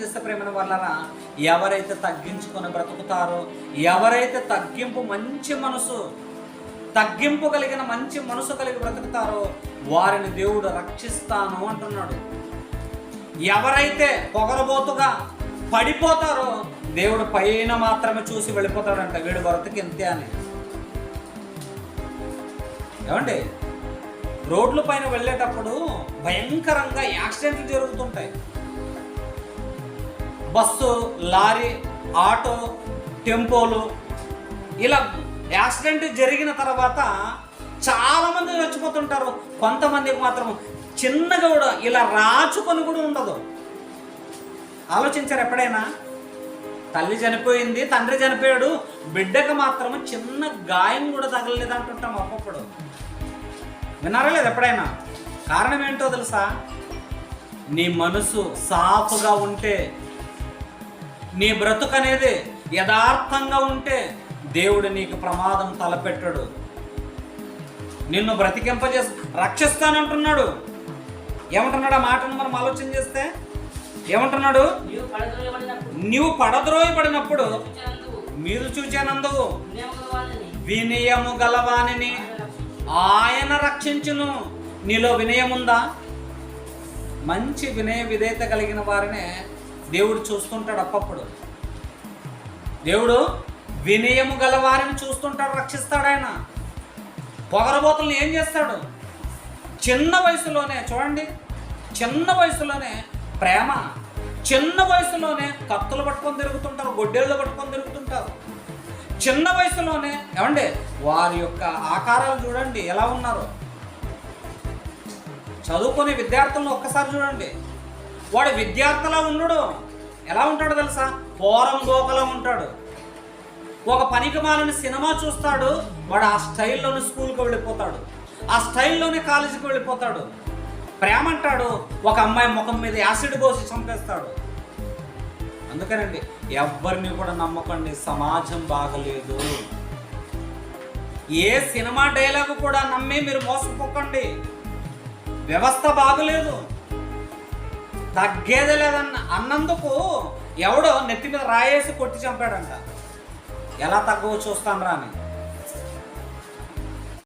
చేస్తే ప్రేమైన వలన ఎవరైతే తగ్గించుకొని బ్రతుకుతారో ఎవరైతే తగ్గింపు మంచి మనసు తగ్గింపు కలిగిన మంచి మనసు కలిగి బ్రతుకుతారో వారిని దేవుడు రక్షిస్తాను అంటున్నాడు. ఎవరైతే పొగరబోతుగా పడిపోతారో దేవుడు పైన మాత్రమే చూసి వెళ్ళిపోతాడంట వీడు బ్రతుకు ఇంతే అని. ఏమండి? రోడ్ల పైన వెళ్ళేటప్పుడు భయంకరంగా యాక్సిడెంట్లు జరుగుతుంటాయి. బస్సు లారీ ఆటో టెంపోలు ఇలా యాక్సిడెంట్ జరిగిన తర్వాత చాలామంది చచ్చిపోతుంటారు. కొంతమందికి మాత్రం చిన్నగా కూడా ఇలా రాచుకొని కూడా ఉండదు. ఆలోచించారు ఎప్పుడైనా? తల్లి చనిపోయింది తండ్రి చనిపోయాడు బిడ్డకు మాత్రం చిన్న గాయం కూడా తగలలేదు అంటుంటాం ఒక్కొక్కడు విన్నారా లేదు ఎప్పుడైనా? కారణం ఏంటో తెలుసా? నీ మనసు సాఫ్గా ఉంటే నీ బ్రతుకు అనేది యథార్థంగా ఉంటే దేవుడు నీకు ప్రమాదం తలపెట్టడు. నిన్ను బ్రతికింపజేసి రక్షిస్తానంటున్నాడు. ఏమంటున్నాడు ఆ మాటను మనం ఆలోచన చేస్తే? ఏమంటున్నాడు? నీవు పడద్రోయబడినప్పుడు. చూచినందుకు. మీరు వానిని వినయము గలవానిని ఆయన రక్షించును. నీలో వినయముందా? మంచి వినయ విధేయత కలిగిన వారినే దేవుడు చూస్తుంటాడు అప్పప్పుడు దేవుడు వినయము గల వారిని చూస్తుంటాడు రక్షిస్తాడు ఆయన. పొగరబోతులను ఏం చేస్తాడు? చిన్న వయసులోనే చూడండి చిన్న వయసులోనే ప్రేమ చిన్న వయసులోనే కత్తులు పట్టుకొని తిరుగుతుంటారు గొడ్డేళ్ళు పట్టుకొని తిరుగుతుంటారు. చిన్న వయసులోనే ఏమండి వారి యొక్క ఆకారాలు చూడండి ఎలా ఉన్నారు? చదువుకునే విద్యార్థులను ఒక్కసారి చూడండి. వాడు విద్యార్థిలా ఉండడు. ఎలా ఉంటాడు తెలుసా? పోరం గోకలా ఉంటాడు. ఒక పనికి మాలని సినిమా చూస్తాడు వాడు ఆ స్టైల్లోనే స్కూల్కి వెళ్ళిపోతాడు. ఆ స్టైల్లోనే కాలేజీకి వెళ్ళిపోతాడు. ప్రేమ అంటాడు ఒక అమ్మాయి ముఖం మీద యాసిడ్ పోసి చంపేస్తాడు. అందుకనండి ఎవరిని కూడా నమ్మకండి సమాజం బాగలేదు. ఏ సినిమా డైలాగ్ కూడా నమ్మి మీరు మోసపోకండి. వ్యవస్థ బాగలేదు. తగ్గేదే లేదన్న అన్నందుకు ఎవడో నెత్తి మీద రాయేసి కొట్టి చంపాడంట. ఎలా తగ్గవచ్చు చూస్తాను రా అని.